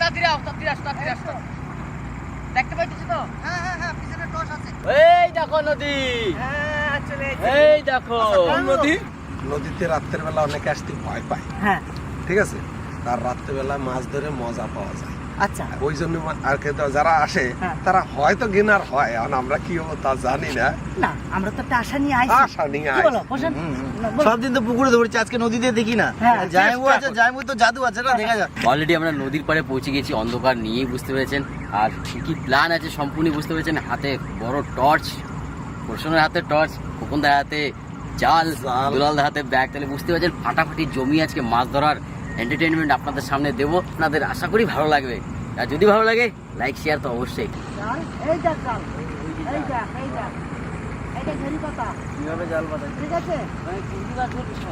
তাড়াতাড়ি আও তাড়াতাড়ি আসো তাড়াতাড়ি আসো দেখতে পাইতেছো তো? হ্যাঁ হ্যাঁ হ্যাঁ পিছনে টস আছে। এই দেখো নদী। হ্যাঁ চলে এই দেখো। নদী? নদীতে রাত্রের বেলা অনেকে আসতে ভয় পায়। হ্যাঁ। ঠিক আছে? তার রাত্রেবেলা মাছ ধরে মজা পাওয়া যায়। আচ্ছা। ওই জন্য আর কে যারা আসে হ্যাঁ। তারা হয়তো গেনার হয়। এখন আমরা কি হব তা জানি না। না আমরা তো একটা আশা নিয়ে আইছি। আশা নিয়ে আইছি। সব দিন তো পুকুরে ধরছি আজকে নদীতে দেখি না। জায়মু আছে। জায়মু তো জাদু আছে না দেখা যাক। অলরেডি আমরা নদীর পাড়ে পৌঁছে গেছি অন্ধকার নিয়েই বুঝতে পেরেছেন। আর কি কি প্ল্যান আছে সম্পূর্ণ বুঝতে পেরেছেন। হাতে বড় টর্চ প্রসন্নের হাতে টর্চ খোকনদার হাতে জাল জাল। দুলালদার হাতে ব্যাগ তাহলে বুঝতে পারছেন ফাটাফাটি জমি আজকে মাছ ধরার এন্টারটেনমেন্ট আপনাদের সামনে দেবো। আপনাদের আশা করি ভালো লাগবে। আর যদি ভালো লাগে লাইক শেয়ার তো অবশ্যই। জাল, এই দেখ জাল এই দেখ এই দেখ। এইটা ঝুড়ি পাতা। কীভাবে জাল পাতা? ঠিক আছে?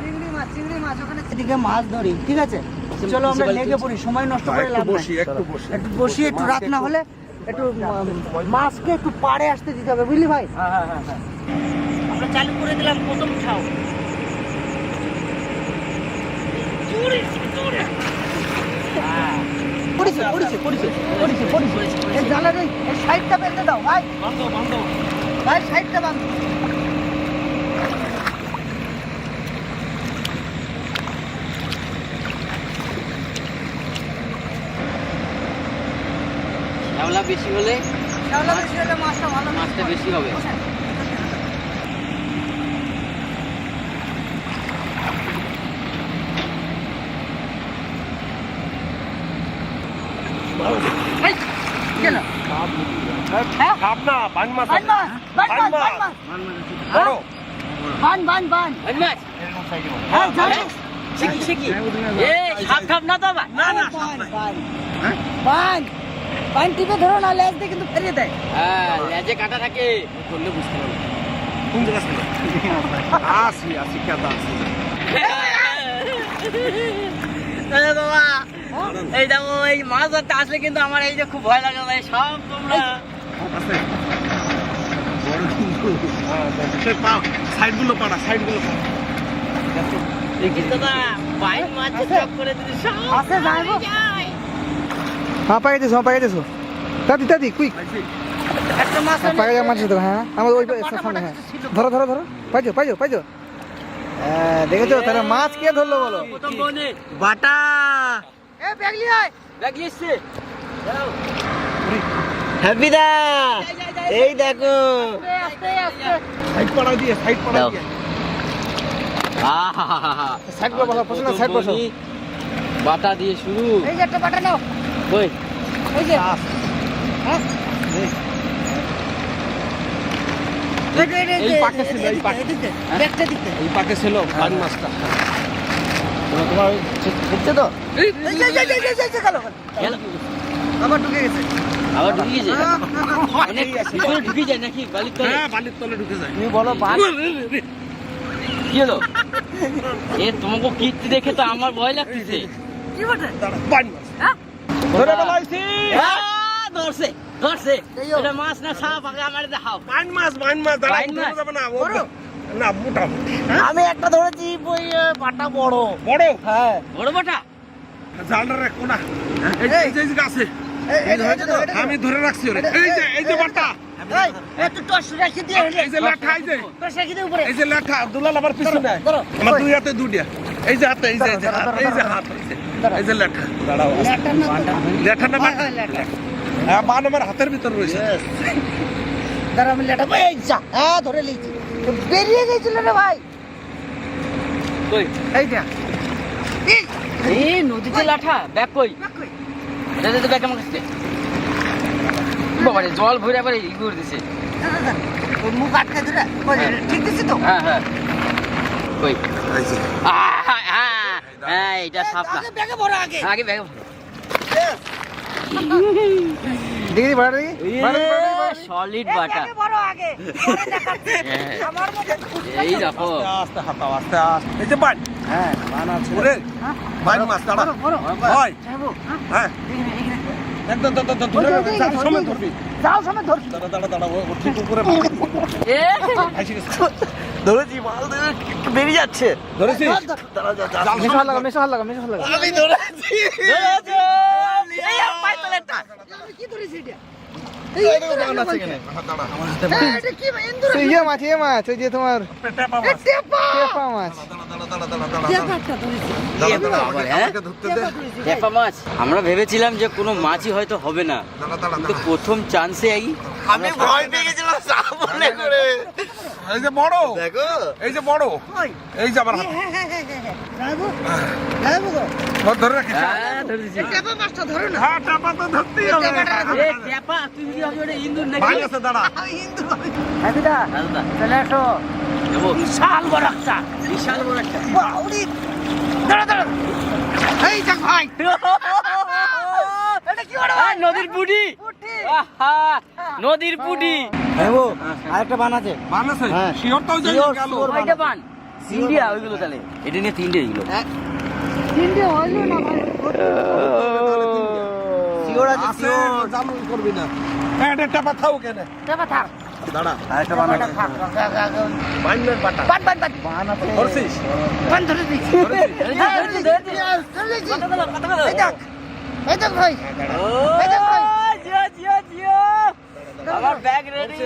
চিংড়ি মাছ চিংড়ি মাছ ওখানে এদিকে মাছ ধরি ঠিক আছে? চলো আমরা লেগে পড়ি সময় নষ্ট করে একটু লাভ একটু বসি। একটু রাত না হলে একটু মাছকে একটু পাড়ে আসতে দিতে হবে বুঝলি ভাই? আমরা চালু করে দিলাম প্রথম খাও পড়েছে পড়েছে পড়েছে পড়েছে পড়েছে। এই জালের এই এই সাইডটা বেঁধে দাও ভাই। ভাই সাইডটা বাঁধো। শ্যাওলা বেশি হলে শ্যাওলা বেশি হলে মাছটা ভালো মাছটা বেশি হবে এই, কেন? বান বান বান। এই মাছ হ্যাঁ, জানো? শিখি শিখি। এ সাপ খাপ না তো আবার। বান, বান। বান। বান টিপে ধরো না লেজ দিয়ে কিন্তু ফেরিয়ে দেয়। হ্যাঁ লেজে কাটা থাকে। করলে বুঝতে পারবে। কোন জায়গা ছিল আসি আসি কেদা আসি। এই দেখো এই মাছ ধরতে আসলে কিন্তু আমার এই যে খুব ভয় লাগে ভাই। সব তোমরা আছে। বড় কিন্তু। হ্যাঁ পাড়া পাড়া? যায়। হ্যাঁ পাই দিছো হ্যাঁ পাই দিছো। দাদি দাদি কুইক একটা মাছ হ্যাঁ পাই মাছ হ্যাঁ। আমার ওই সামনে হ্যাঁ। ধরো ধরো ধরো। পাইছো পাইছো পাইছো। হ্যাঁ দেখেছ? তাহলে মাছ কে ধরলো বলো? বাটা। এ বেগলি আয়। ব্যাগ এসছে। হ্যাপি দা এই দেখো সাইড পাড়া দিয়ে সাইড পাড়া। দিয়ে সাইড করে পছন্দ সাইড বসো বাটা দিয়ে শুরু এই যে একটা বাটা নাও ওই এই যে হ্যাঁ এই পাকে ছিল, এই পাকে। পাকে ছিল মাছটা তোমার তো। আবার ঢুকে গেছে আবার ঢুকে গেছে অনেক ভিতরে ঢুকে যায় নাকি? বালির তলে। হ্যাঁ বালির তলে ঢুকে যায়। তুমি বলো বান কি হলো? এ তোমাকে কীর্তি দেখে তো আমার ভয় লাগতেছে। কি বটে? হ্যাঁ? ধরে বেলাইছি ধরছে ধরছে। এটা মাছ না সাপ? আগে আমার দেখাও বান মাছ বান মাছ। দাঁড়া ধরে যাবে না বড়? না মোটামুটি আমি একটা ধরেছি ওই বাটা বড়। বড়? হ্যাঁ। বড় বাটা? জালটা রে কোনা এই যে- এই। যে এই যে গাছে। আমি ধরে রাখছি এই যে এই যে বাটা এই, এই তুই টর্চ রেখে দিয়ে এই যে লেঠা এই যে। টর্চ রেখে এই যে লেঠা দুলাল আবার পিছনে। ধরো, আমার ওই। দুই হাতে দুটিয়া এই যে হাতে এই যে এই যে হাত এই যে হাত এই যে- এই যে লেঠা। দাঁড়াও। লেটার না তো। লেঠা না হয়, হয়, হাতের ভিতর রয়েছে। হ্যাঁ ধরে বেরিয়ে গেছিল রে ভাই। কই? এই নদীতে লাঠা ব্যাগ কই? বাক কই? দে দে দে, ব্যাগ আমার কাছে দে। বাবা রে জল ভরে আবার ই করে দিছে। মুখ আটকে ধরে ওই, ঠিক দিছি তো? হ্যাঁ হ্যাঁ। কই? এই যে। হ্যাঁ হ্যাঁ এটা সাপ না আগে ব্যাগে ভরো আগে। আগে ব্যাগ দেখি বাড়া দেখি। বাড়া বাড়া বাড়া। সলিড বাটা ব্যাগে আগে। হ্যাঁ। আমার মধ্যে এই দেখো। আস্তে হাতাও আস্তে আস্তে। এই যে বান হ্যাঁ বান ওরে হ্যাঁ? মাছ দাঁড়া। হয়। হ্যাঁ? একদম ধরে ধরবি যাও সময় ধরছি দাঁড়া দাঁড়া দাঁড়া ও ও ঠিক উপরে এ? ধরেছি মাল বেরিয়ে যাচ্ছে। মেশো লাগা মেশো লাগা মেশো লাগা আমি ধরেছি। এই কি আমরা ভেবেছিলাম যে কোনো মাছই হয়তো হবে না। কিন্তু প্রথম চান্সে এই। আমি ভয় পেয়ে গেছিলাম সামনে করে। এই যে বড়। দেখো। এই যে বড়। এই যে আমার হ্যাঁ হ্যাঁ হ্যাঁ হ্যাঁ হ্যাঁ। ধর, হ্যাঁ, ধরো না। হ্যাঁ তো ধরতেই হবে। তুই যদি ওটা ইন্দুর নাকি? ভাই আছে দাঁড়া। ইন্দুর। হ্যাঁ হ্যাঁ, দাদা, চলে আসো। বিশাল বড় একটা। বিশাল বড় একটা। বাউরি দাঁড়া দাঁড়া। এই দেখ ভাই। এটা কি বড় নদীর আহা, নদীর পুটি। আরেকটা বান আছে। মান আছে? শিওর তো যাই গেল। পান তিনটে ওইগুলো তাহলে। এটা নিয়ে তিনটে এগুলো তিনটে হইল না ভাই? শিওর আছে আছে চালু করবি না। হ্যাঁ এটা টেপা থাও কেন টেপা থাক। দাঁড়া। আরেকটা বান আছে। বান বান বান। বান আছে। ধরছিস? বান ধরে দিচ্ছি। হ্যাঁ, ধরে দিচ্ছি, ধরে দিচ্ছি। এই দেখ এই দেখ ভাই। এই দেখ ভাই। জিও জিও জিও। আমার ব্যাগ রেডি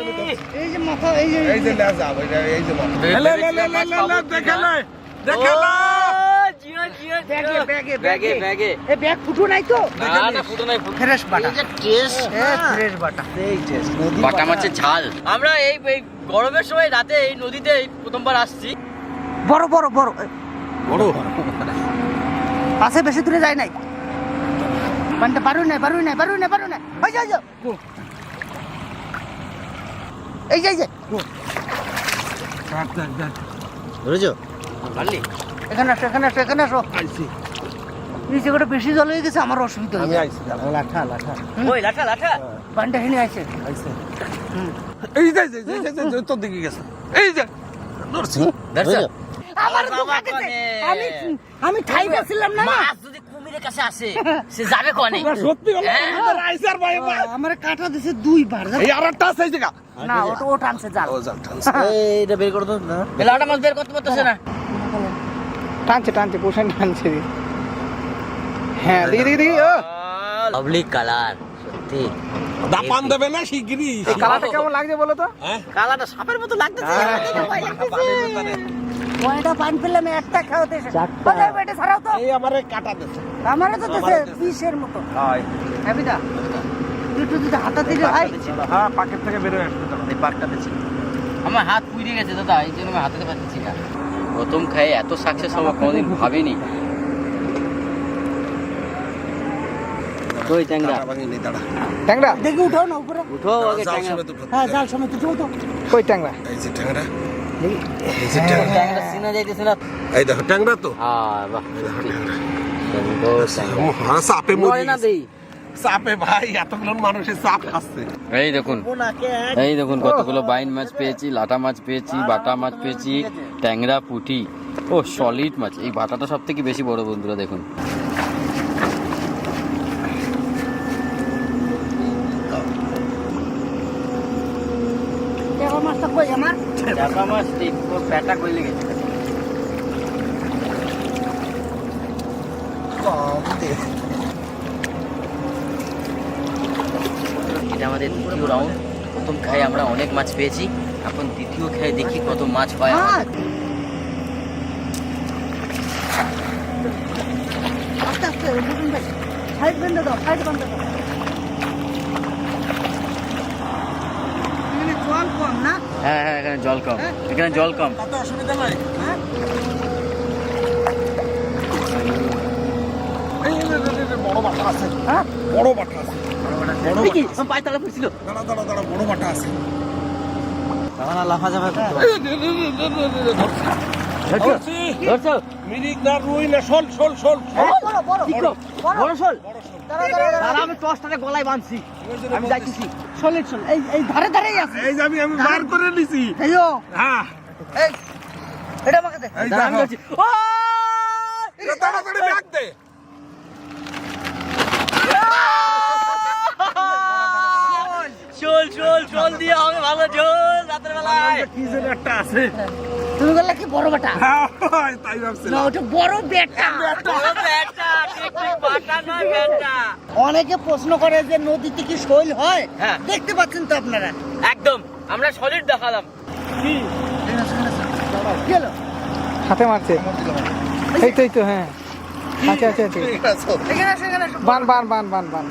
এই যে মাথা এই যে এই যে লে যা এই যে মাছ লে লে লে লে লে লে লে দেখে লে জিও জিও ব্যাগে, ব্যাগে, ব্যাগে। ব্যাগে। ব্যাগে। এই ব্যাগ ফুটো নাই তো? না না ফুটো নাই ফ্রেশ বাটা। টেস্ট ফ্রেশ বাটা। এই টেস্ট বাটা মাছের ঝাল। আমরা এই এই গরমের সময় রাতে এই নদীতে প্রথমবার আসছি। বড় বড় বড়। বড়। পাশে বেশি দূরে যায় নাই। পানটা পারু নাই পারু নাই পারু নাই পারু নাই। যে, এই যে। এই যে দেখ দেখ দেখ ধরেছো? পারলি? এখানে আসো এখানে আসো এখানে আসো। আইছি। নিচে করে বেশি জল হয়ে গেছে আমার অসুবিধা আইছি লাঠা লাঠা। ওই লাঠা লাঠা। হেনে আইছে। এই যে এই যে তোর দিকে গেছে। এই যে। ধরছি। ধরছো? আমার। আমি আমি ঠাই পাচ্ছিলাম না? মাছ যদি কুমিরের কাছে আসে সে যাবে কনে? সত্যি হলো হ্যাঁ। আইছে আর ভাই ভাই। আমার কাটা দিছে দুইবার এই আর একটা আছে জায়গা। না ওটা ও টানছে জাল ও যাক টানছে। এই বের করে দাও না? লাটা মাছ বের করতে পারতেছে না। টানছে টানছে পোষণ টানছে। হ্যাঁ দেখি দেখি দেখি ও। লাভলি কালার সত্যি। দাপান দেবে না শিগগিরই। এই কালারটা কেমন লাগছে বলো তো? হ্যাঁ? কালারটা সাপের মতো লাগতেছে। কয়টা পান পেলাম একটা খাওয়াতে পেটে ছাড়াও তো। এই আমারে কাটা দিছে আমারও তো দিছে পিসের মতো। হাই। হ্যাবিদা তুই একটু যদি হাতা দিলে ভাই হ্যাঁ পাকেট থেকে বের হয়ে আসতে। এই পাকটাতে ছিল আমার হাত পুড়ে গেছে দাদা এই জন্য আমি হাতাতে পারতেছি না। প্রথম খাই এত সাকসেস হব কোনোদিন ভাবিনি। ওই ট্যাংরা? ট্যাংরা? দেখি উঠাও না উপরে। উঠো আগে ট্যাংরা। হ্যাঁ জাল সময় তো কই ট্যাংরা? এই যে ট্যাংরা। এই দেখো ট্যাংরা তো। ভাই এতগুলো মানুষের খাচ্ছে। দেখুন। এই দেখুন কতগুলো বাইন মাছ পেয়েছি লাটা মাছ পেয়েছি বাটা মাছ পেয়েছি ট্যাংরা পুঁটি। ও সলিড মাছ। এই বাটাটা সব থেকে বেশি বড় বন্ধুরা দেখুন টেকা মাছটা কই মাছ প্যাটা করলে গেছে। এটা আমাদের দ্বিতীয় রাউন্ড প্রথম খাই আমরা অনেক মাছ পেয়েছি। এখন দ্বিতীয় খাই দেখি কত মাছ পাই। হ্যাঁ আস্তে আস্তে সাইড বেঁধে দাও সাইড বেঁধে দাও এখানে জল কম না হ্যাঁ হ্যাঁ এখানে জল কম এখানে জল কম অসুবিধা নাই হ্যাঁ বড় বাটা আছে হ্যাঁ বড় বাটা আছে বড় বাটা পায়ে তালা পড়ছিল দাঁড়া দাঁড়া দাঁড়া বড় বাটা আছে না লাফা যাবে ধরছি। ধরছি। ধরছো মিরিক না রুই না শোল শোল শোল। বড় বড় বড় শোল। দাঁড়া আমি গলায় বাঁধছি। আমি যাইতেছি। সলিড সল এই এই ধারে ধারেই আছে। এই যে আমি আমি বার করে নিছি। এইও হ্যাঁ। এই এটা আমাকে দে। আমি যাচ্ছি। ও! তাড়াতাড়ি ব্যাগ দে শোল দিয়ে হবে ভালো ঝোল রাতের বেলায়। কি যেন একটা আছে। তুমি বললে কি বড় বেটা? হ্যাঁ, তাই না ওটা বড় বেটা। বড় ব্যাটা ঠিক ঠিক বাটা নয় ব্যাটা অনেকে প্রশ্ন করে যে নদীতে কি শৈল হয়? হ্যাঁ। দেখতে পাচ্ছেন তো আপনারা। একদম আমরা সলিড দেখালাম। কি? হাতে মারছে। এই তো এই তো হ্যাঁ। আচ্ছা আচ্ছা আচ্ছা এখানে আসো, এখানে আসো। বান বান বান বান বান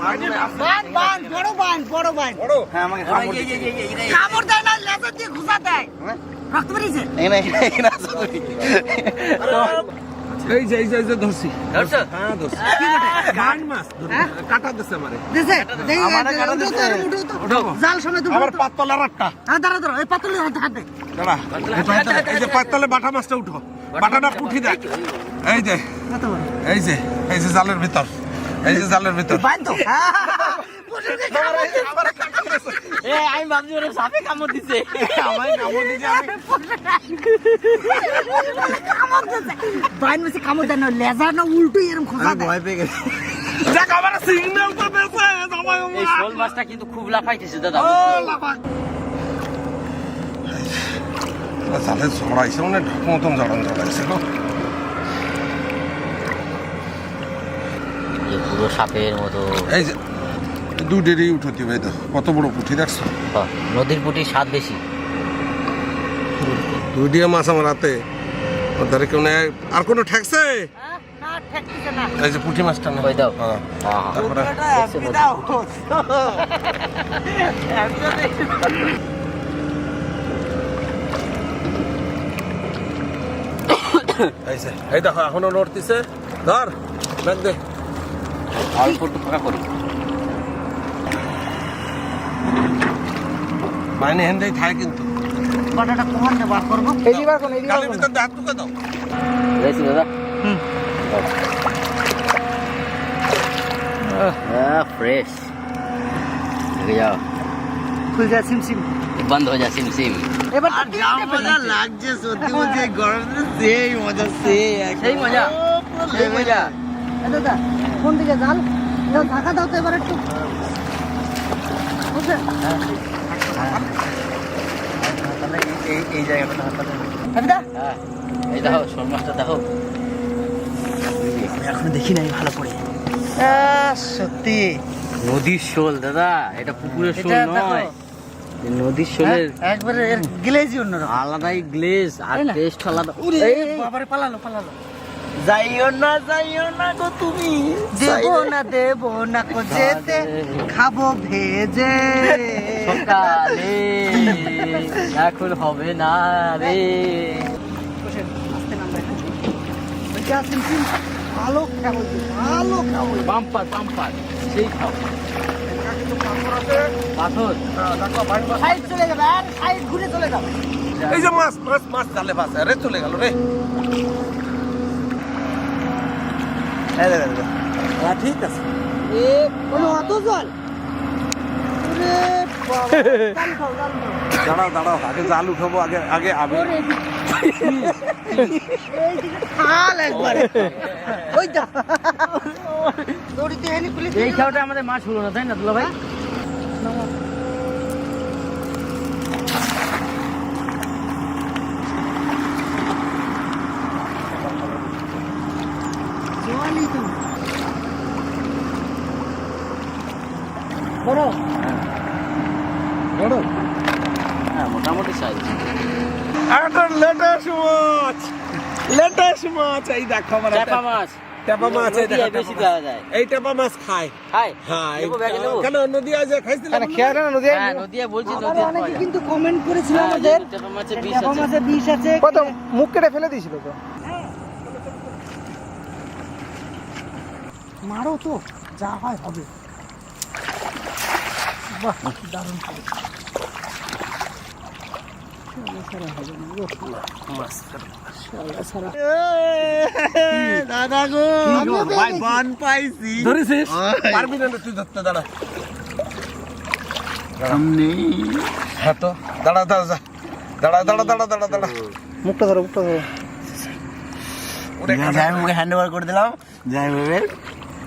বান, বান, বড় বান, বড় বান। হ্যাঁ আমাকে কামড়। কামড় দেয় না, লেজার দিয়ে ঘুষা দেয়। রক্ত বেরিয়েছে? এখানে এখানে আসো এই যে এই যে এই যে ধরছি ধরছো? হ্যাঁ ধরছি কি বটে? গান মাছ কাটা দিছে আমারে দিছে? আমারে কাটা দিছে। উঠো জাল আবার তো। পাতলার একটা হ্যাঁ, দাঁড়াও, দাঁড়াও, এই পাতলে হাত হাত দে। দাঁড়া এই যে পাতলে বাটা মাছটা উঠো বাটাটা পুঠি দেখ এই যে এই যে এই যে জালের ভিতর এই যে জালের ভিতর বান তো। পুরুষকে কামড় দিছে। এ আমি ভাবছি ওরা সাপে কামড় দিছে আমায় কামড় দিছে কামড় দিছে। বান মেসে কামড় দেয় না, লেজার না উল্টো এরকম খোঁজা ভয় পেয়ে গেছি দেখ আমার সিগন্যাল তো দেছে এই শোল মাছটা কিন্তু খুব লাফাইতেছে দাদা ও লাফা জালে জড়াইছে মানে ঢক মতন জড়ান জড়াইছে গো পুরো সাপের মতো এই যে দু ডেরি উঠো দিবে তো কত বড় পুঁঠি দেখছ নদীর পুটির স্বাদ বেশি দুডিয়া মাছ আমার হাতে ধারে কেউ আর কোনো ঠেকছে হ্যাঁ? না, এই যে পুঁটি মাছটা না দাও। তারপরে ওটা এমনি দাও। এই যে এই দেখো এখনও নড়তিছে ধর দেখ দে। অল্প একটু ফাঁকা করি। বাইনে হেন্দেই থাকে কিন্তু। কটাটা কমান দিয়ে বার করব? এই দিবার কোন এই দিবার গালের ভিতর দিয়ে হাত দাও। বুঝেছি দাদা। হুম। ফ্রেশ দেখে যাও। খুল যায় সিমসিম। বন্ধ হয়ে যা সিম সিম। এবার যা মজা লাগছে? সত্যি বলছি এই গরমের সেই মজা সেই সেই মজা। সেই মজা। দাদা, কোন দিকে জাল ঢাকা দাও তো এবার একটু। বুঝলে এই এই জায়গাটা দাদা। এই দেখো শোল মাছটা দেখো এখন দেখি নাই ভালো করে। সত্যি। নদীর শোল দাদা। এটা পুকুরের শোল নয়। নদীর শোলের হ্যাঁ, একবারে এর গ্লেজই অন্যরকম। আলাদাই গ্লেজ আর টেস্ট আলাদা। এই বাবারে পালালো পালালো। যাইও না যাইও না গো তুমি। দেবো না দেবো না কো যেতে খাব ভেজে। সকালে এখন হবে না রে। ভালো খাব ভালো খাব পাম্পার পাম্পার সেই খাও এই যে মাছ মাছ মাছ জালে মাছ আরে চলে গেল রে। হ্যাঁ ঠিক আছে। অত জল দাঁড়াও দাঁড়াও আগে জাল উঠাবো আগে আগে আমি এই খাওয়াটা আমাদের মাছ হলো না তাই না দুলা ভাই? বড় বড়? হ্যাঁ মোটামুটি সাইজ একটা লেটেস্ট মাছ লেটেস্ট মাছ এই দেখো আমার চাপা মাছ। টেপা মাছ এই দেখো বেশি দেওয়া যায়। এই টেপা মাছ খায়। খাই হ্যাঁ এই- ব্যাগে নেব? কেন নদী আছে খাইছিল না নদী হ্যাঁ নদিয়া বলছি নদিয়া অনেকে কিন্তু কমেন্ট করেছিল হ্যাঁ, আমাদের বিষ চাপা আছে। মাছে বিষ আছে। কত মুখ কেটে ফেলে দিয়েছিল তো। মারো তো যা হয় হবে। বাহ দারুণ দাদা গো ভাই বান পাইছি ধরেছিস ওই। পারবি না তুই ধরতে দাঁড়া সামনে হ্যাঁ তো দাঁড়া দাঁড়া যা দাঁড়া। দাঁড়া দাঁড়া দাঁড়া দাঁড়া মুখটা ধরো মুখটা ধরো। ওরে যাই মুখে হ্যান্ড ওভার করে দিলাম। যাই ভেবে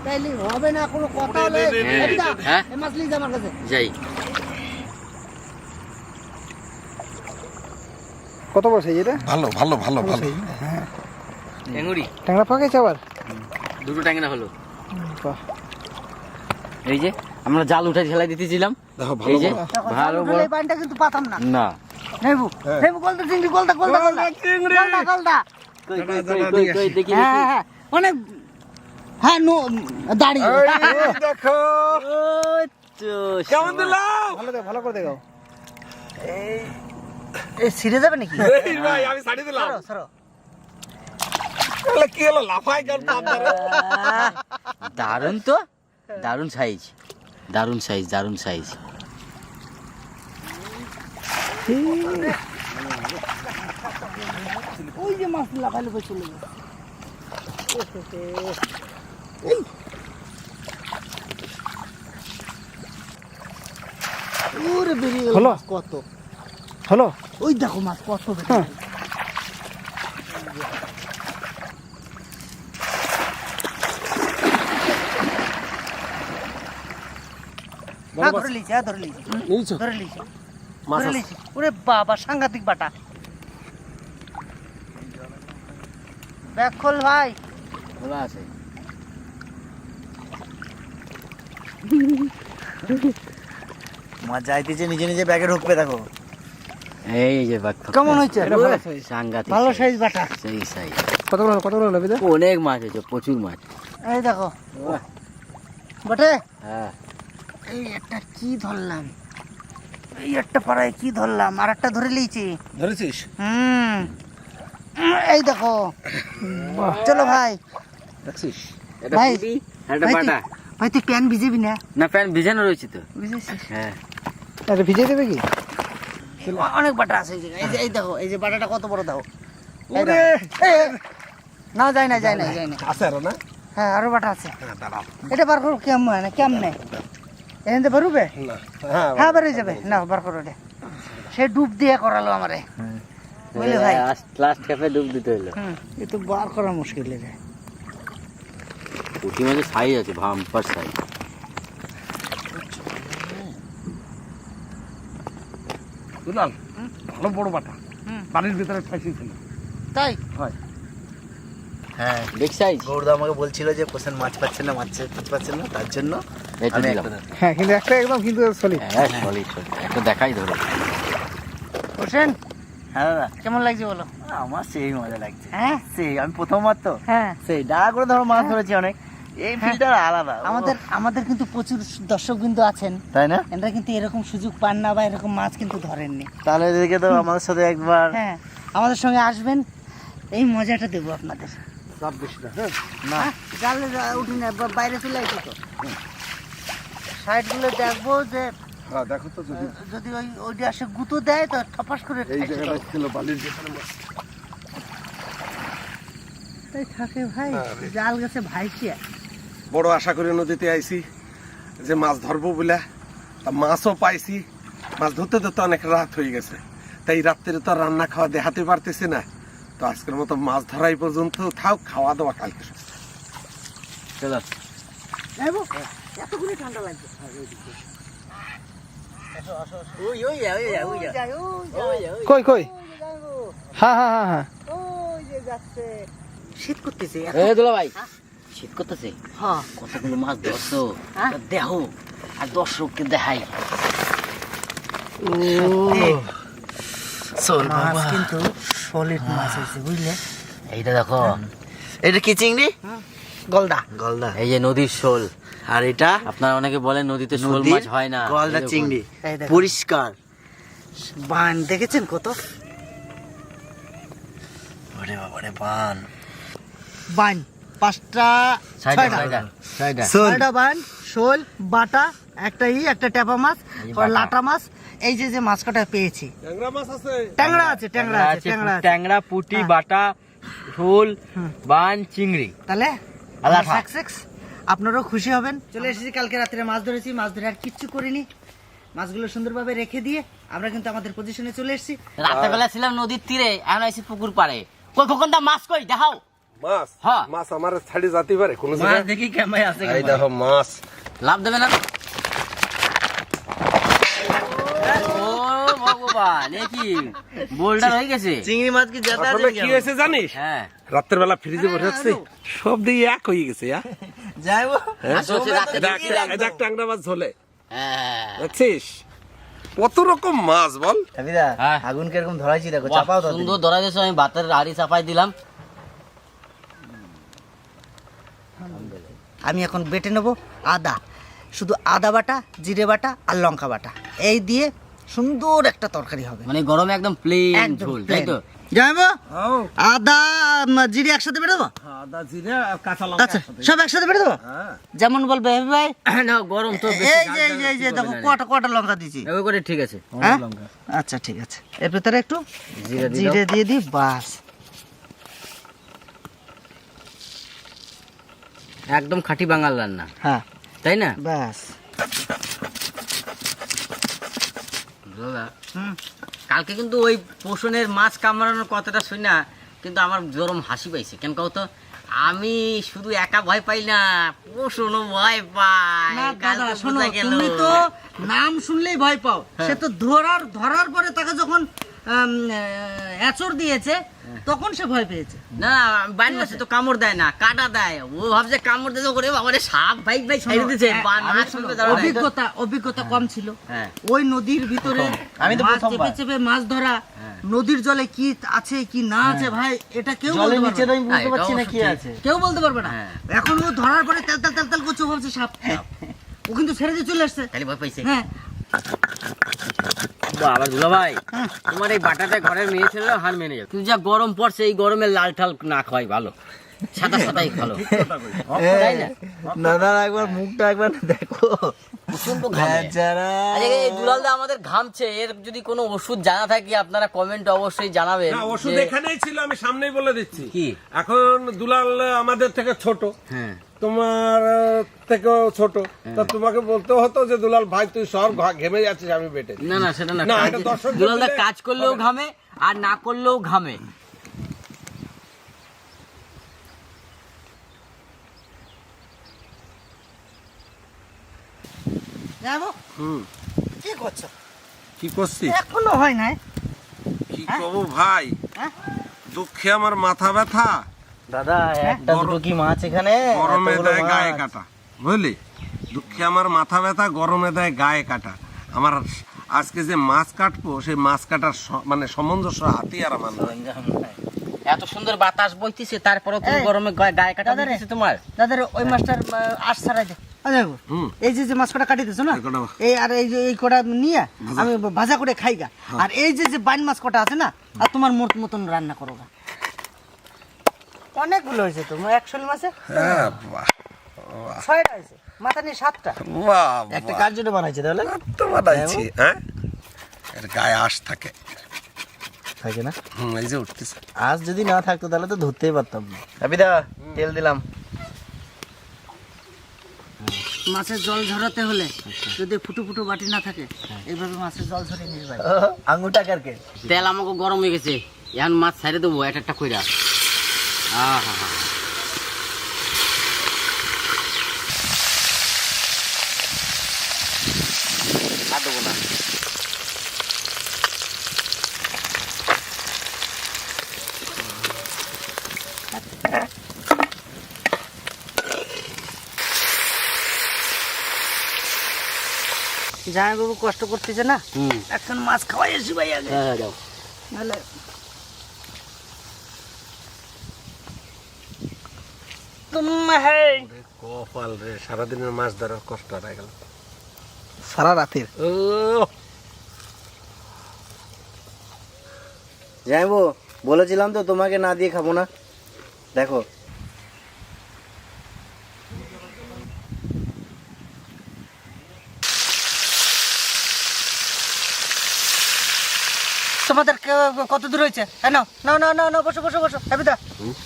তাইলে হবে না কোনো কথা হলে হ্যাঁ। হ্যাঁ? মাছ লিজ আমার কাছে। যাই। কত বসে এটা ভালো ভালো ভালো ভালো। ট্যাংরা পাকাইছে আবার? দুটো ট্যাংরা হলো। এই যে আমরা জাল উঠে ঝেলাই দিতেছিলাম। দেখো এই যে ভালো এই বানটা কিন্তু পাতাম না। না। নেবু নেবু গলদা চিংড়ি গলদা গলদা গলদা চিংড়ি। গলদা গলদা কই, দাঁড়া, কই, দাঁড়া, কই, নিয়ে কই, আসি। দেখি। হ্যাঁ দেখি হ্যাঁ হ্যাঁ। অনেক হ্যাঁ নো দাঁড়ি দেখো। তো কেমন দিলাম ভালো দে ভালো করে দেখাও। এই ছিঁড়ে যাবে নাকি? এই ভাই আমি ছাড়ি দিলাম। সরো সরো। কি হলো লাফাই কেন দারুণ তো দারুণ সাইজ দারুণ সাইজ দারুণ সাইজ। ওই যে মাছ লাগাইলে বসে চলে গেছে। ওরে বেরিয়ে গেল মাছ কত? হলো? ওই দেখো মাছ কত বেরিয়ে গেল। ধরে লিয়েছি, ধরে লিয়েছি, নিয়েছো? ধরে লিয়েছি, মাছ ধরে ওরে বাবা সাংঘাতিক বাটা। ব্যাগ খোল ভাই। খোলা আছে। মজা আইতেছে নিজে নিজে ব্যাগে ঢুকবে দেখো। এই যে বাঘ কেমন হয়েছে? সাংঘাতিক ভালো সাইজ। বাটা। সেই সাইজ। কতগুলো কতগুলো অনেক মাছ হয়েছে প্রচুর মাছ। এই দেখো। বটে? হ্যাঁ। এই একটা কি ধরলাম? এই একটা পাড়ায় কি ধরলাম? আর একটা ধরে লিয়েছি ধরেছিস? হুম। এই দেখো। চলো ভাই। দেখছিস? এটা ভাই, একটা বাটা। ভাই তুই প্যান ভিজেবি না। না প্যান্ট ভিজানো রয়েছে তো। হ্যাঁ। এটা ভিজে দেবে কি? অনেক বাটা আছে এই যে এই দেখো এই যে বাটাটা কত বড় দাও। না যায় না যায় না যায় না। আছে আর না? হ্যাঁ আরও বাটা আছে। হ্যাঁ এটা বার করো কেমন হয় না কেমনে এখান থেকে বেরোবে না হ্যাঁ হ্যাঁ বেরিয়ে যাবে। না বার করো এটা সে ডুব দিয়ে করালো আমারে। বুঝলি ভাই? লাস্ট ক্যাফে ডুব দিতে হলো এ তো বার করা মুশকিল রে। পুঁটি মাছের সাইজ আছে ভাম্পার সাইজ দুলাল ভালো বড় বাটা। বাড়ির ভিতরে ফাঁসিছিল তাই? হ্যাঁ। বিগ সাইজ গৌরদা আমাকে বলছিল যে মাছ পাচ্ছে না মাছ পাচ্ছে না তার জন্য হ্যাঁ কিন্তু একটা একদম কিন্তু সলিড হ্যাঁ সলিড একটা দেখাই ধরো। হোসেন হ্যাঁ দাদা। কেমন লাগছে বলো? আমার সেই মজা লাগছে। হ্যাঁ? সেই আমি প্রথমবার তো। হ্যাঁ। সেই ডাক করে ধরো মাছ ধরেছি অনেক। এই ফিল্টার আলাদা। আমাদের আমাদের কিন্তু প্রচুর দর্শক বিন্দু আছেন। তাই না? এরা কিন্তু এরকম সুযোগ পান না বা এরকম মাছ কিন্তু ধরেননি। তাহলে এদিকে তো আমাদের সাথে একবার হ্যাঁ আমাদের সঙ্গে আসবেন। এই মজাটা দেবো আপনাদের। না হ্যাঁ? হ্যাঁ, জালে উঠি না বাইরে চলে আসি তো। সাইডগুলো দেখব যে হ্যাঁ দেখো তো যদি যদি ওই ওইটা আসে গুঁতো দেয় তো ঠপাস করে এই জায়গাটা ছিল বালির ভিতরে তাই থাকে ভাই হ্যাঁ। জাল গেছে ভাই কি? বড় আশা করে নদীতে আইছি যে মাছ ধরবো বলে। তা মাছও পাইছি। মাছ ধরতে ধরতে অনেক রাত হয়ে গেছে। তাই রাত্রে তো আর রান্না খাওয়া দেখাতে পারতেছি না। তো আজকের মতো মাছ ধরাই পর্যন্ত থাক খাওয়া দাওয়া কালকে। ঠান্ডা লাগছে। কই কই? হ্যাঁ হ্যাঁ হ্যাঁ হ্যাঁ শীত করতেছে। এ দুলা ভাই শীত করতেছে? হ্যাঁ। কতগুলো মাছ ধরছো? হ্যাঁ? তা দেখো আর দর্শককে দেখাই। মাছ কিন্তু সলিড মাছ হয়েছে বুঝলে? এইটা দেখো। এটা কি চিংড়ি? গলদা। গলদা। এই যে নদীর শোল। আর এটা? আপনারা অনেকে বলেন নদীতে শোল মাছ হয় না। গলদা চিংড়ি। পরিষ্কার। বান দেখেছেন কত? ওরে রে বান। পাঁচটা ছয়টা বান শোল বাটা একটা ই একটা টেপা মাছ। লাটা মাছ এই যে যে মাছ কটা পেয়েছি ট্যাংরা আছে ট্যাংরা আছে ট্যাংরা পুটি হ্যাঁ। বাটা শোল বান চিংড়ি। তাহলে আপনারাও খুশি হবেন। চলে এসেছি কালকে রাত্রে মাছ ধরেছি মাছ ধরে আর কিচ্ছু করিনি। মাছগুলো সুন্দরভাবে রেখে দিয়ে আমরা কিন্তু আমাদের পজিশনে চলে এসেছি। রাত্রেবেলা ছিলাম নদীর তীরে এখন আইসি পুকুর পাড়ে। কই খোকনটা মাছ কই? দেখাও। মাছ হ্যাঁ। মাছ আমার ছাড়ি যাতে পারে কোনো মাছ দেখি কেমন আছে এই দেখো মাছ। লাভ দেবে না হয়ে গেছে? চিংড়ি মাছ কি কি হয়েছে জানিস? হ্যাঁ। রাত্রের বেলা ফ্রিজে বসে থাকছি সব দিয়ে এক হয়ে গেছে যাইবো। এটা ট্যাংরা মাছ ঝোলে। হ্যাঁ। দেখছিস? কত রকম মাছ বল। হ্যাঁ। আগুন কীরকম ধরাইছি দেখো চাপাও তো সুন্দর ধরা দিয়েছ আমি ভাতের হাড়ি চাপাই দিলাম। আমি এখন বেটে নেব আদা। শুধু আদা বাটা জিরে বাটা আর লঙ্কা বাটা। এই দিয়ে সুন্দর একটা তরকারি হবে। মানে গরমে একদম প্লেন ঝোল তাই তো? যাইবো? আদা জিরে একসাথে বেটে দেবো? আদা জিরে আর কাঁচা আচ্ছা সব একসাথে বেটে দেবো? হ্যাঁ। যেমন বলবে হেবি ভাই। না গরম তো বেশি এই যে এই যে এই যে দেখো কটা কটা লঙ্কা দিয়েছি। এভাবে করে ঠিক আছে হ্যাঁ? আচ্ছা ঠিক আছে। এর ভিতরে একটু জিরে দিয়ে জিরে দিয়ে দিই বাস। একদম খাঁটি বাঙাল রান্না। হ্যাঁ। তাই না? বাস দাদা কালকে কিন্তু ওই পোষণের মাছ কামড়ানোর কথাটা শুই না কিন্তু আমার জরম হাসি পাইছে। কেন কও তো? আমি শুধু একা ভয় পাই না পোষণও ভয় পাই। দাদা শোনো তুমি তো নাম শুনলেই ভয় পাও। সে তো ধরার ধরার পরে তাকে যখন আহ, দিয়েছে তখন সে ভয় পেয়েছে। না বাইন মাছে তো কামড় দেয় না কাটা দেয়। ও ভাবছে কামড় দিতে করে বাবারে সাপ ভাই ভাই ছেড়ে শুনবে দাঁড়ায়। অভিজ্ঞতা অভিজ্ঞতা কম ছিল। হ্যাঁ। ওই নদীর ভিতরে আমি তো। চেপে চেপে মাছ ধরা হ্যাঁ। নদীর জলে কি আছে কি না আছে ভাই এটা কেউ বলতে পারবে না। হ্যাঁ, বুঝতে পারছি না কি আছে। কেউ বলতে পারবে না। হ্যাঁ। এখন ও ধরার পরে তেল তেল তেল তেল করছে ভাবছে সাপ ও কিন্তু ছেড়ে দিয়ে চলে আসছে। খালি ভয় পাইছে হ্যাঁ। বাবা দুলা ভাই তোমার এই বাটাটা ঘরের মেয়ে ছিল হার মেনে যাবে তুই যা গরম পড়ছে এই গরমে লাল ঠাল না খাওয়াই ভালো। সাদা সাদাই ভালো। তাই না? দাদা একবার মুখটা একবার দেখো। দুলালদা আমাদের ঘামছে। এর যদি কোনো ওষুধ জানা থাকে আপনারা কমেন্ট অবশ্যই জানাবেন ওষুধ এখানেই ছিল আমি সামনেই বলে দিচ্ছি। কি? এখন দুলাল আমাদের থেকে ছোট। হ্যাঁ। তোমার থেকেও ছোট। তা তোমাকে বলতে হতো যে দুলাল ভাই তুই সব ঘেমে যাচ্ছিস আমি বেটে না না সেটা না এটা দর্শকদের দুলালদা কাজ করলেও ঘামে আর না করলেও ঘামে। কি করছ? কি করছি? এখনও হয় নাই। কি করব ভাই? হ্যাঁ? দুঃখে আমার মাথা ব্যথা। দাদা একটা দুটো কি মাছ এখানে? গরমে দেয় গায়ে কাটা বুঝলি? দুঃখে আমার মাথা ব্যথা গরমে দেয় গায়ে কাটা। আমার আজকে যে মাছ কাটবো সেই মাছ কাটার মানে সামঞ্জস্য হাতিয়ার আমার এত সুন্দর বাতাস বইতেছে তারপরে তুমি গরমে গায়ে- কাটা দিতেছে তোমার? দাদার ওই মাছটার আশ ছাড়াই দে। আ, দেখো হুম। এই যে যে মাছ কটা কাটি দিছো না এই আর এই যে এই কটা নিয়ে আমি ভাজা করে খাইগা। আর এই যে যে বাইন মাছ কটা আছে না আর তোমার মোট মতন রান্না করো গা অনেকগুলো হয়েছে তো? একশো মাছে হ্যাঁ ছয়টা হয়েছে। মাথা নিয়ে সাতটা? একটা কার জন্য বানাইছে তাহলে? তো বানাইছি হ্যাঁ? এর গায়ে আশ থাকে। থাকে না? হুম এই যে উঠতেছে। আজ যদি না থাকতো তাহলে তো ধরতেই পারতাম না। আবিদা তেল দিলাম। মাছের জল ঝরাতে হলে যদি ফুটো ফুটো বাটি না থাকে এইভাবে মাছের জল ঝরে নিস ভাই আঙ্গুরটা কারকে তেল আমাকে গরম হয়ে গেছে। এখন মাছ ছাড়ে দেবো এক একটা কইরা। আহা হা আর দেবো না জামাইবাবু কষ্ট করতেছে না? এখন মাছ খাওয়াই আসি ভাই আগে। হ্যাঁ যাও। নাহলে তুম হে কপাল রে সারাদিনের মাছ ধরার কষ্ট হয়ে গেল। সারা রাতের? যাইবো বলেছিলাম তো তোমাকে না দিয়ে খাব না। দেখো। তোমাদের কত দূর হয়েছে? হ্যাঁ নাও নাও নাও নাও বসো বসো বসো। হ্যাঁ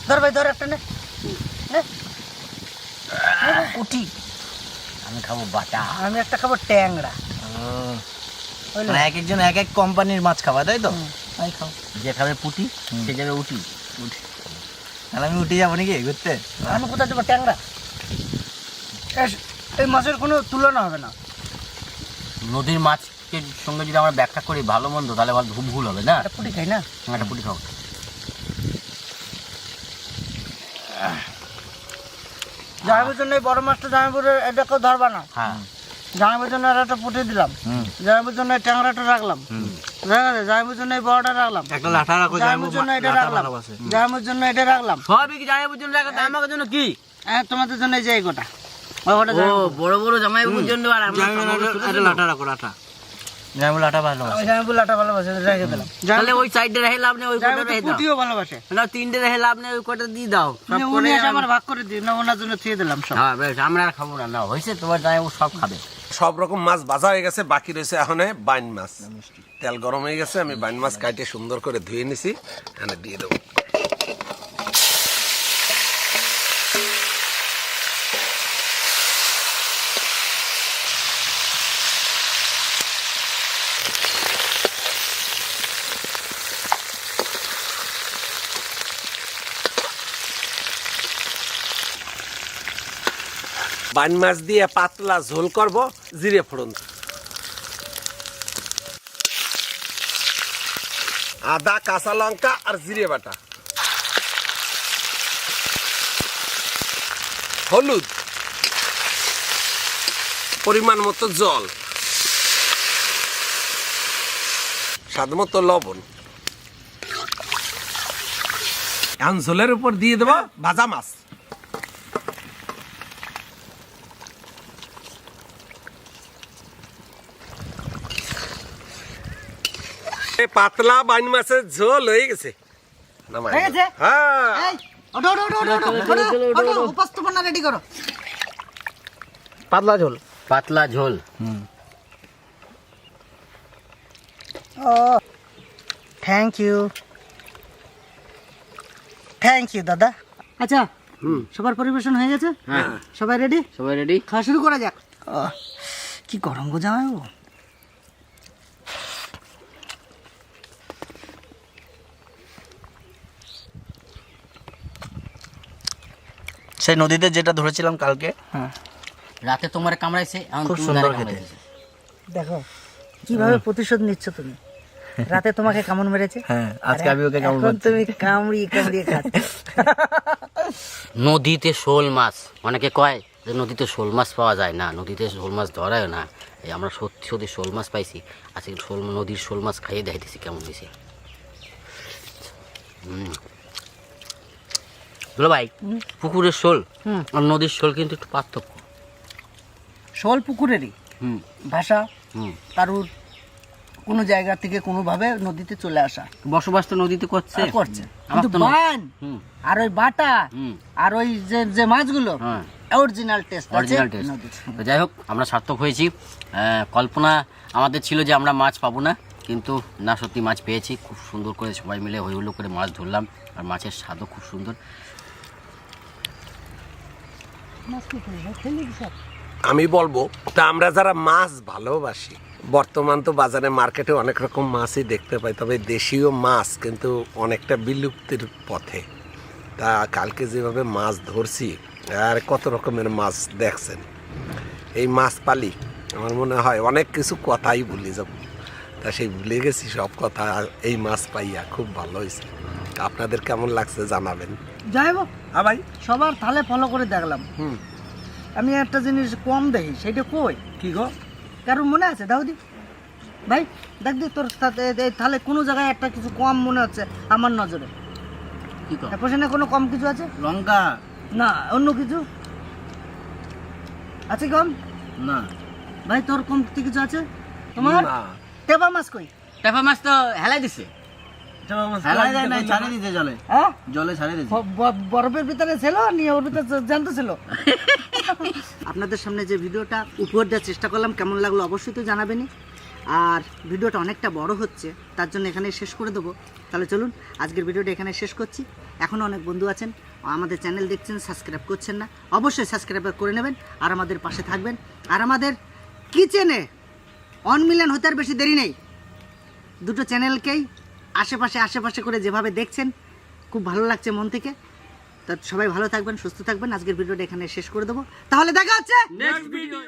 ধর ভাই ধর একটা নে। কুটি আমি খাব বাটা। আমি একটা খাব ট্যাংরা? মানে এক একজন এক এক কোম্পানির মাছ খাওয়া তাই তো? তাই খাও যে খাবে পুটি সে যাবে উঠি। তাহলে আমি উঠে যাব নাকি ঘুরতে? আমি কোথায় দেবো ট্যাংরা। এই মাছের কোনো তুলনা হবে না। নদীর মাছকে সঙ্গে যদি আমরা ব্যাখ্যা করি ভালো মন্দ তাহলে ভালো ভুল ভুল হবে না? একটা পুটি খাই না? একটা পুটি খাও। জামাইবুর জন্য বড় মাছটা জামাইবুর এটাকেও ধরবা না। হ্যাঁ। জন্য আর একটা পুঁটি দিলাম। জামাইবুর জন্য ট্যাংরাটা রাখলাম। জামাইবুর জন্য এই বড়টা রাখলাম। একটা লাঠা রাখো জামাইবুর জন্য এটা রাখলাম। জামাইবুর জন্য এটা রাখলাম। সবই কি রাখা? জন্য কি? তোমাদের জন্য এই যে এই গোটা ও বড় বড় জামাই বুঝুর জন্য আর আমরা লাঠা রাখো লাঠা। জামাই লাঠা ভালো ওই জামাইবুর লাটা ভালোবাসে রেখে দিলাম। তাহলে ওই সাইডে রেখে লাভ নেই ওই কোটা রেখে দাও। পুঁটিও ভালোবাসে। না তিনটে রেখে লাভ নেই ওই কোটা দিয়ে দাও। সব করে আমার ভাগ করে দিই না ওনার জন্য থুয়ে দিলাম সব। হ্যাঁ বেশ আমরা আর খাব না না হয়েছে তোমার জামাই সব খাবে। সব রকম মাছ ভাজা হয়ে গেছে বাকি রয়েছে এখন বাইন মাছ। তেল গরম হয়ে গেছে আমি বাইন মাছ কাটে সুন্দর করে ধুয়ে নিছি এখানে দিয়ে দেবো। বাইন মাছ দিয়ে পাতলা ঝোল করব, জিরে ফোড়ন। আদা, কাঁচা লঙ্কা আর জিরে বাটা। হলুদ। পরিমাণ মতো জল। স্বাদ মতো লবণ। এখন ঝোলের উপর দিয়ে দেবো ভাজা মাছ। পাতলা বাইন মাছের ঝোল হয়ে গেছে। পাতলা ঝোল। পাতলা ঝোল। থ্যাংক ইউ থ্যাংক ইউ দাদা। আচ্ছা সবার পরিবেশন হয়ে গেছে? হ্যাঁ। সবাই রেডি সবাই রেডি খাওয়া শুরু করা যাক। কি গরম গো জামাইবু সেই নদীতে যেটা ধরেছিলাম কালকে। রাতে তোমার কামড়াইছে এখন খুব সুন্দর খেতে। দেখো কীভাবে প্রতিশোধ নিচ্ছ তুমি? রাতে তোমাকে কেমন মেরেছে? হ্যাঁ, আজকে আমি ওকে কামড় এখন মারছি। তুমি কামড়িয়ে কামড়িয়ে খাচ্ছ। নদীতে শোল মাছ অনেকে কয় যে নদীতে শোল মাছ পাওয়া যায় না নদীতে শোল মাছ ধরায় না। এই আমরা সত্যি সত্যি শোল মাছ পাইছি আজকে শোল নদীর শোল মাছ খাইয়ে দেখাইতেছি কেমন হয়েছে হুম। দুলা ভাই পুকুরের শোল আর নদীর শোল কিন্তু একটু পার্থক্য। শোল পুকুরেরই? ভাষা? কারুর কোনো জায়গা থেকে কোনোভাবে নদীতে চলে আসা? বসবাস তো নদীতে করছে। করছে। কিন্তু বান? আর ওই বাটা? আর ওই যে যে মাছগুলো? অরিজিনাল টেস্ট অরিজিনাল টেস্ট তো যাই হোক আমরা সার্থক হয়েছি। আহ, কল্পনা আমাদের ছিল যে আমরা মাছ পাবো না কিন্তু না সত্যি মাছ পেয়েছি। খুব সুন্দর করে সবাই মিলে হই হুল্লো করে মাছ ধরলাম। আর মাছের স্বাদও খুব সুন্দর। আমি বলব, তা আমরা যারা মাছ ভালোবাসি, বর্তমান তো বাজারে মার্কেটে অনেক রকম মাছই দেখতে পাই, তবে দেশীয় মাছ কিন্তু অনেকটা বিলুপ্তির পথে। তা কালকে যেভাবে মাছ ধরছি, আর কত রকমের মাছ দেখছেন? এই মাছ পালি, আমার মনে হয় অনেক কিছু কথাই ভুলে যাব। তা সেই ভুলে গেছি সব কথা এই মাছ পাইয়া খুব ভালো হয়েছে। আপনাদের কেমন লাগছে জানাবেন। যাই হোক ভাই। সবার থালে ফলো করে দেখলাম। হুম। আমি একটা জিনিস কম দেখি সেটা কই? কি গো? কারণ মনে আছে দাউদি? ভাই দেখ দি তোর সাথে তাহলে কোনো জায়গায় একটা কিছু কম মনে হচ্ছে আমার নজরে। কি কোনো কম কিছু আছে? লঙ্কা? না অন্য কিছু? আছে কম? না। ভাই তোর কম কিছু আছে? তোমার? না। টেপা মাছ কই? টেপা মাছ তো হেলাই দিছে। হ্যাঁ? জলে ছাড়ে দিতে ব- ব- বরফের ভিতরে ছিল নিয়ে ওর ভিতরে জানতে ছিল। আপনাদের সামনে যে ভিডিওটা উপহার দেওয়ার চেষ্টা করলাম কেমন লাগল অবশ্যই তো জানাবেনই। আর ভিডিওটা অনেকটা বড় হচ্ছে তার জন্য এখানে শেষ করে দেবো। তাহলে চলুন আজকের ভিডিওটা এখানে শেষ করছি। এখনও অনেক বন্ধু আছেন আমাদের চ্যানেল দেখছেন সাবস্ক্রাইব করছেন না অবশ্যই সাবস্ক্রাইব করে নেবেন আর আমাদের পাশে থাকবেন। আর আমাদের কিচেনে অন মিলিয়ন হতে আর বেশি দেরি নেই। দুটো চ্যানেলকেই আশেপাশে আশেপাশে করে যেভাবে দেখছেন, খুব ভালো লাগছে মন থেকে। তা সবাই ভালো থাকবেন, সুস্থ থাকবেন। আজকের ভিডিওটা এখানে শেষ করে দেবো। তাহলে দেখা হচ্ছে! ভিডিও